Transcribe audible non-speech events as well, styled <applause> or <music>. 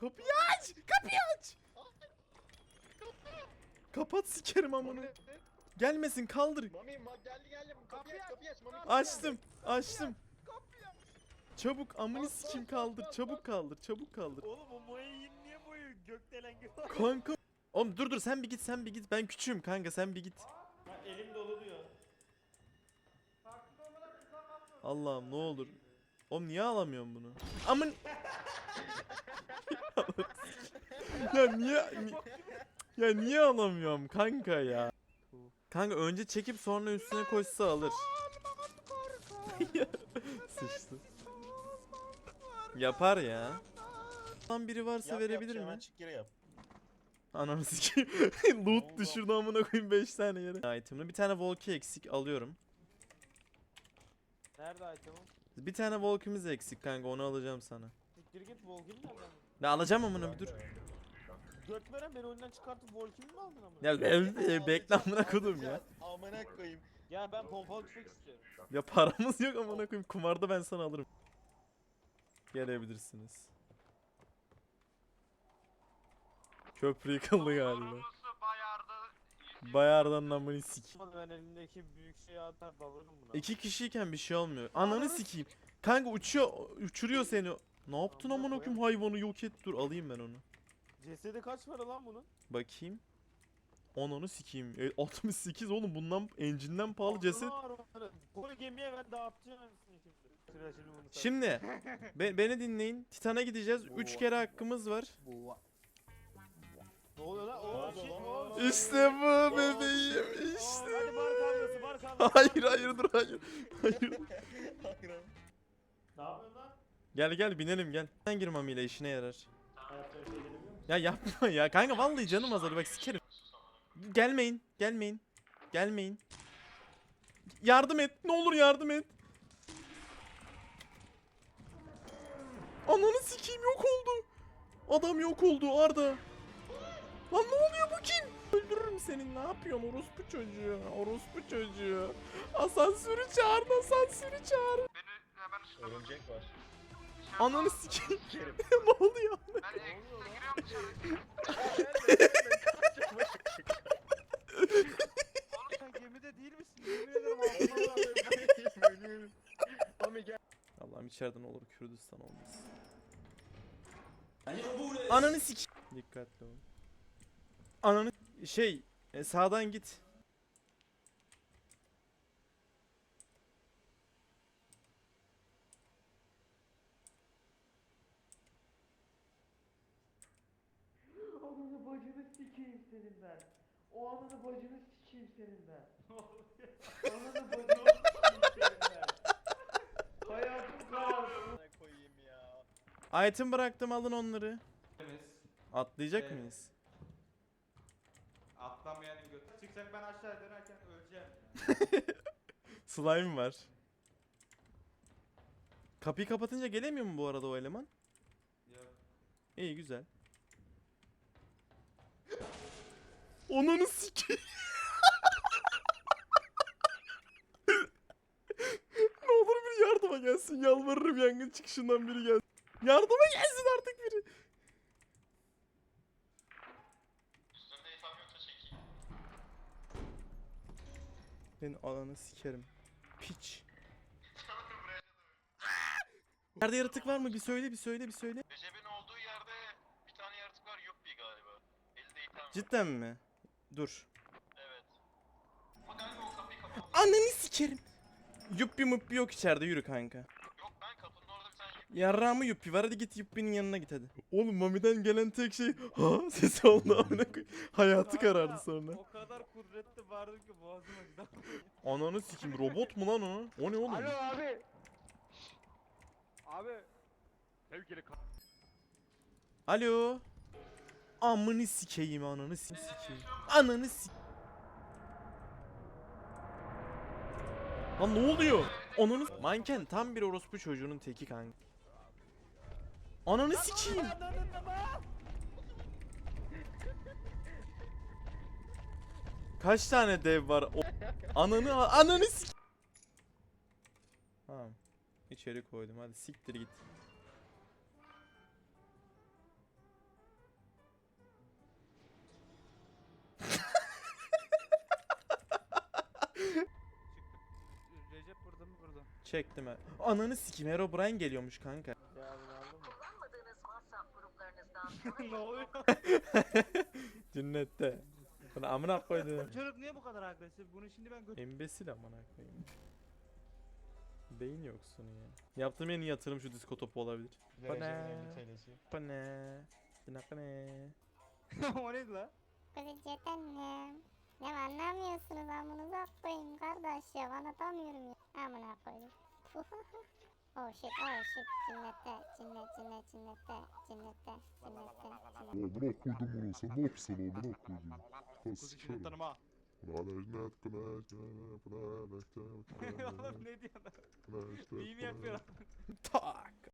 Kapıyı aç! Kapıyı aç! Kapat sikerim amına. Gelmesin kaldır. Mami ma geldi geldi. Kapıyı aç kapıyı aç. Mami Açtım. Açtım. Çabuk amını sikim kaldır. Çabuk kaldır. Çabuk kaldır. Oğlum o Moe'yi niye boyu gökdelen gibi? Kanka. Oğlum dur dur sen bir git sen bir git. Ben küçüğüm kanka sen bir git. Ha, elim dolu diyor. Allah'ım ne olur. Oğlum niye alamıyorum bunu? Amın. <laughs> ya niye ni- Ya niye alamıyorum kanka ya? Kanka önce çekip sonra üstüne koşsa alır. Ya, Sıçtı. Yapar ya. Lan biri varsa Yap, verebilir yap, mi? Hemen çık geri yap. Ananı sikeyim. <laughs> Loot düşürdü amına koyayım 5 tane yere. Item'ı bir tane Volki eksik alıyorum. Nerede item'ım? Bir tane Volk'imiz eksik kanka onu alacağım sana. Siktir git Volkin nereden? Ne alacağım amına bir dur. Göt veren beni oyundan çıkartıp Volkin'i mi aldın ama? Ya e, bekle amına kodum ya. Amına koyayım. Ya ben pompalı tüfek istiyorum. Ya paramız yok amına koyayım. Kumarda ben sana alırım. Gelebilirsiniz. Köprü yıkıldı galiba. Bayardan amını sik. Ben elimdeki büyük şeyi atar dalarım buna. İki kişiyken bir şey olmuyor. Ananı sikeyim. Kanka uçuyor, uçuruyor seni. Ne yaptın amına koyayım hayvanı yok et. Dur alayım ben onu. CS'de kaç para lan bunun? Bakayım. Ananı sikeyim. E, <laughs> 68 oğlum bundan engine'den pahalı ceset. Var. Koy gemiye ben dağıtacağım şimdi. Şimdi <laughs> be- beni dinleyin. Titan'a gideceğiz. 3 kere hakkımız var. Ne oluyor lan? Oo, şey, oo, İşte bu bebeğim işte. Hadi bar bar. Hayır hayır dur hayır. Hayır. <laughs> Gel gel binelim gel. Sen gir mamiyle işine yarar. Ya yapma ya. Kanka vallahi canım azalır bak sikerim. Gelmeyin. Gelmeyin. Gelmeyin. Yardım et. Ne olur yardım et. Ananı sikeyim yok oldu. Adam yok oldu Arda. Lan ne oluyor bu kim? Öldürürüm seni. Ne yapıyorsun orospu çocuğu? Orospu çocuğu. Asansörü çağır. Asansörü çağır. Beni hemen üstüne Örümcek var. Ananı sikeyim. Kerim. <laughs> ne oluyor? Ben eksine giriyorum dışarı. Oğlum sen gemide değil misin? Yemin ederim ağzına Ölüyorum. Mami gel. Allah'ım içeriden olur Kürdistan olmaz. Ananı sik. Dikkatli ol. Ananı şey e, sağdan git. Bacını sikeyim senin ben. O ananı bacını sikeyim senin ben. ananı bacını sikeyim senin ben. Hayatım karardı. Amına koyayım ya. Item bıraktım alın onları. Atlayacak Evet. mıyız? Atlamayanın götü. Çıksak ben aşağı dönerken öleceğim. <laughs> Slime var. Kapıyı kapatınca gelemiyor mu bu arada o eleman? Yok. İyi güzel. Onunu sikeyim. <laughs> ne olur bir yardıma gelsin. Yalvarırım yangın çıkışından biri gelsin. Yardıma gelsin artık biri. Ben ananı sikerim. Piç. <laughs> Yerde yaratık var mı? Bir söyle, bir söyle, bir söyle. Recep'in olduğu yerde bir tane yaratık var Yuppi galiba. Elinde itham var. Cidden mi? Dur. Evet. Ama galiba o kapıyı kapattı. Ananı sikerim. Yuppi muppi yok içeride yürü kanka. Yok ben kapının orada bir tane Yuppi. Yarrağımı yuppi var hadi git yuppinin yanına git hadi. Oğlum Mami'den gelen tek şey ha <laughs> sesi oldu amına koy. Hayatı karardı sonra. O kadar kudretli vardı ki boğazıma gider. Ananı sikim robot mu lan o? O ne oğlum? abi. Abi. Sevgili Alo. Amını sikeyim ananı si- sikeyim. Ananı sik. Lan ne oluyor? Ananı Manken tam bir orospu çocuğunun teki kanka. Ananı sikeyim. Kaç tane dev var? O... Ananı ananı sik. Tamam. İçeri koydum hadi siktir git. Çektim he. Ananı sikim Herobrine geliyormuş kanka. Bunu? Kullanmadığınız WhatsApp gruplarınızdan ne oluyor? Cinnette. Bana amına koydum. Çocuk niye bu kadar agresif? Bunu şimdi ben götür... Embesil amına koyayım. Beyin yoksunu ya. Yaptığım en iyi yatırım şu disko topu olabilir. Bana. Bana. Bana. o neydi la? Kızıcık Ne anlamıyorsunuz amınıza koyayım kardeş ya anlatamıyorum ya. Amına koyayım. <laughs> oh shit oh shit cinnette cinnet cinnet cinnette cinnette cinnette cinnette. Amına koydum bunu sen ne yapıyorsun amına koydum. Kuzu pınarajnet Oğlum ne diyorsun? İyi mi yapıyor? Tak.